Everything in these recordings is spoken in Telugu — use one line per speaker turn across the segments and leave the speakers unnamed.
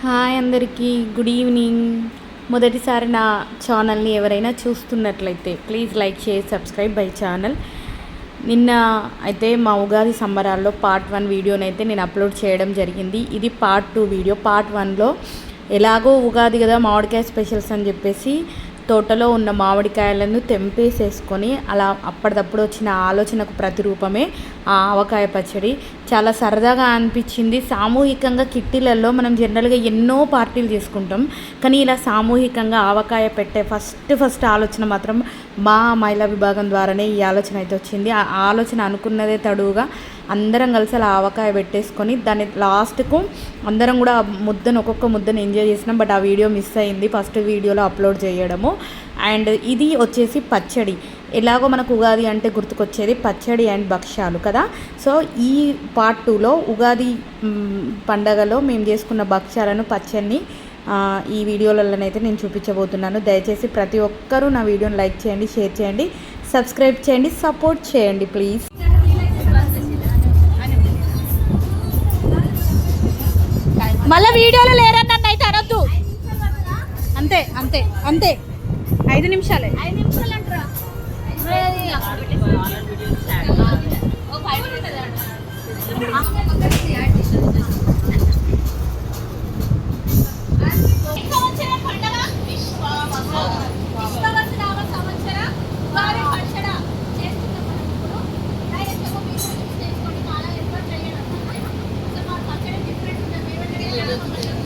హాయ్ అందరికీ గుడ్ ఈవినింగ్. మొదటిసారి నా ఛానల్ని ఎవరైనా చూస్తున్నట్లయితే please like share subscribe by channel. నిన్న అయితే మా ఉగాది సంబరాల్లో పార్ట్ వన్ వీడియోనైతే నేను అప్లోడ్ చేయడం జరిగింది. ఇది పార్ట్ టూ వీడియో. పార్ట్ వన్లో ఎలాగో ఉగాది కదా మామిడికాయ స్పెషల్స్ అని చెప్పేసి తోటలో ఉన్న మామిడికాయలను తెంపేసేసుకొని అలా అప్పటిదప్పుడు వచ్చిన ఆలోచనకు ప్రతిరూపమే ఆ ఆవకాయ పచ్చడి. చాలా సరదాగా అనిపించింది. సామూహికంగా కిట్టీలలో మనం జనరల్గా ఎన్నో పార్టీలు చేసుకుంటాం. కానీ ఇలా సామూహికంగా ఆవకాయ పెట్టే ఫస్ట్ ఫస్ట్ ఆలోచన మాత్రం మా మహిళా విభాగం ద్వారానే ఈ ఆలోచన అయితే వచ్చింది. ఆ ఆలోచన అనుకున్నదే తడువుగా అందరం కలిసి అలా ఆవకాయ పెట్టేసుకొని దాన్ని లాస్ట్కు అందరం కూడా ఆ ముద్దను ఒక్కొక్క ముద్దను ఎంజాయ్ చేసినాం. బట్ ఆ వీడియో మిస్ అయింది. ఫస్ట్ వీడియోలో అప్లోడ్ చేయడము. అండ్ ఇది వచ్చేసి పచ్చడి. ఎలాగో మనకు ఉగాది అంటే గుర్తుకొచ్చేది పచ్చడి అండ్ భక్ష్యాలు కదా. సో ఈ పార్ట్ టూలో ఉగాది పండగలో మేము చేసుకున్న భక్ష్యాలను పచ్చడిని ఈ వీడియోలలోనైతే నేను చూపించబోతున్నాను. దయచేసి ప్రతి ఒక్కరూ నా వీడియోని లైక్ చేయండి షేర్ చేయండి సబ్స్క్రైబ్ చేయండి సపోర్ట్ చేయండి ప్లీజ్.
మళ్ళీ వీడియోలో లేరని నన్ను అయితే అనొద్దు అంతే అంతే అంతే. ఐదు నిమిషాలే.
ఇది Thank you.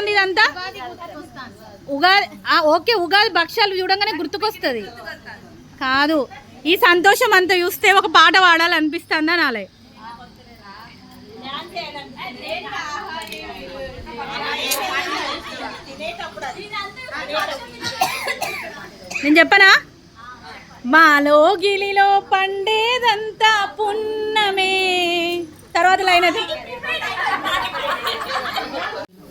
గుర్తుకొస్తుంది ఇదంతా? ఉగాది ఓకే ఉగాది భక్ష్యాలు చూడంగానే గుర్తుకొస్తుంది. కాదు ఈ సంతోషం అంతా చూస్తే ఒక పాట పాడాలనిపిస్తుందా నాలే నేను చెప్పనా? మాలో గిలిలో పండేదంతా పున్నమే. తర్వాత లైన్ అది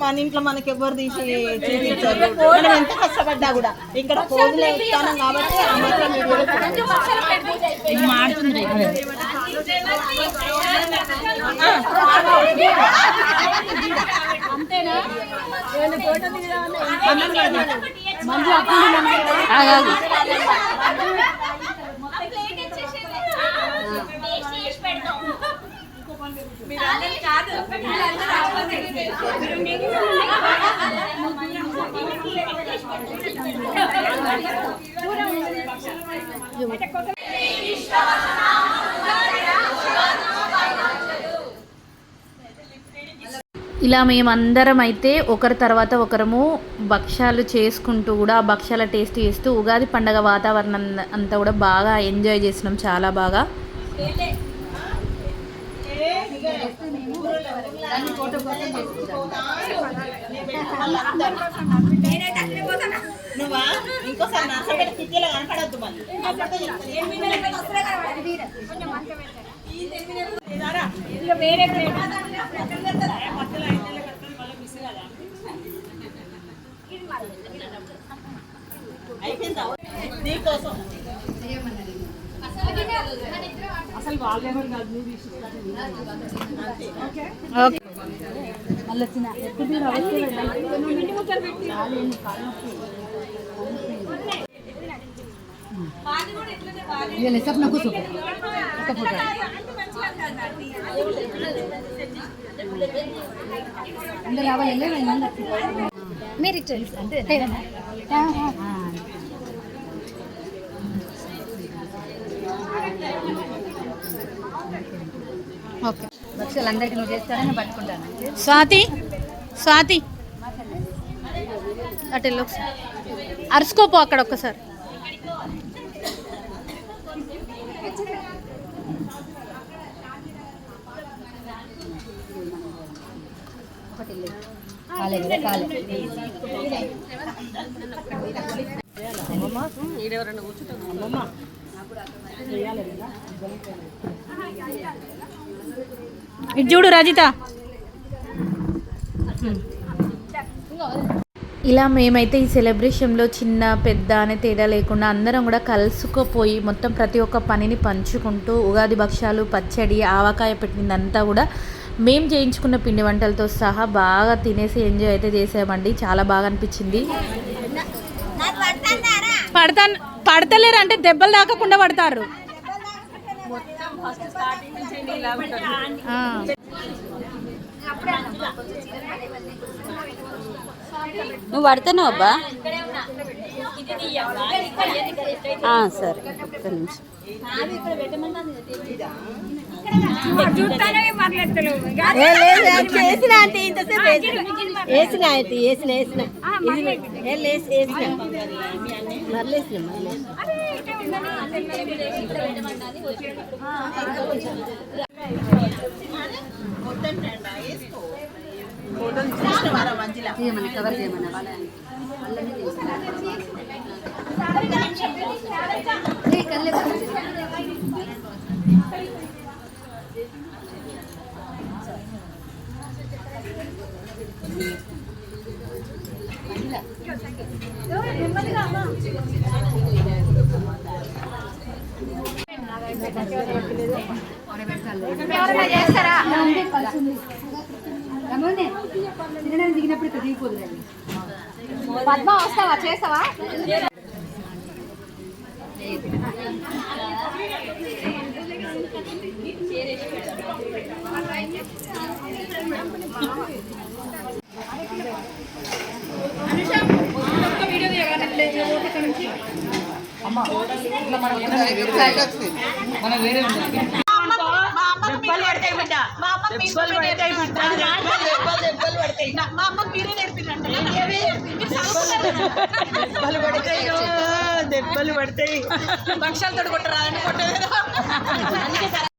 మన ఇంట్లో మనకి ఎవరు తీసి చూపించారు. మనం ఎంత కష్టపడ్డా కూడా. ఇక్కడ ఫోన్లో ఇస్తాను కాబట్టి ఆ మాత్రం వీడియోలో
ఇలా మేమందరం అయితే ఒకరి తర్వాత ఒకరము భక్ష్యాలు చేసుకుంటూ కూడా ఆ భక్ష్యాల టేస్ట్ చేస్తూ ఉగాది పండగ వాతావరణం అంతా కూడా బాగా ఎంజాయ్ చేసినాం చాలా బాగా.
నువ్వా? ఇంకోసారి నర్సపేట సిటీలో కనపడద్దు మళ్ళీ చెప్తాను. అయిపోయిందా? నీకోసం.
ఓకే. మీరు ఓకే.
భక్ష్యాలు అందరికీ నువ్వు చేస్తారని పట్టుకుంటాను.
స్వాతి స్వాతి. అటు వెళ్ళు ఒకసారి. అరుసుకోపో అక్కడ ఒక్కసారి. ఇటు చూడు రజిత.
ఇలా మేమైతే ఈ సెలబ్రేషన్లో చిన్న పెద్ద అనే తేడా లేకుండా అందరం కూడా కలుసుకుపోయి మొత్తం ప్రతి ఒక్క పనిని పంచుకుంటూ ఉగాది భక్ష్యాలు పచ్చడి ఆవకాయ పెట్టిందంతా కూడా మేము చేయించుకున్న పిండి వంటలతో సహా బాగా తినేసి ఎంజాయ్ అయితే చేసామండి. చాలా బాగా అనిపించింది.
పడతాను పడతలేరు అంటే దెబ్బలు తాకకుండా పడతారు.
నువ్వు పడతాను అబ్బా? సరే. ఒక్క నిమిషం
చేసిన అంటే ఇంతసేపు వేసిన. వేసిన వేసిన ఇది ఏ లేసి వేసిన. మరలేసిన మరలేసిన
కవర్ చేయమని వాళ్ళ వాళ్ళని దిగినప్పుడు ఇక్కడ దిగిపోదు
పద్మ వస్తావా? చేస్తావా?
మా వేరే దెబ్బలు పడతాయి బిడ్డ. మా అమ్మకు మీకు పడతాయి బిడ్డ. దెబ్బలు పడతాయి. మా అమ్మకు మీరే నేర్పిరంట దెబ్బలు పడతాయి? దెబ్బలు పడతాయి. భక్షాలతో కొట్టరా అని కొట్టలేదు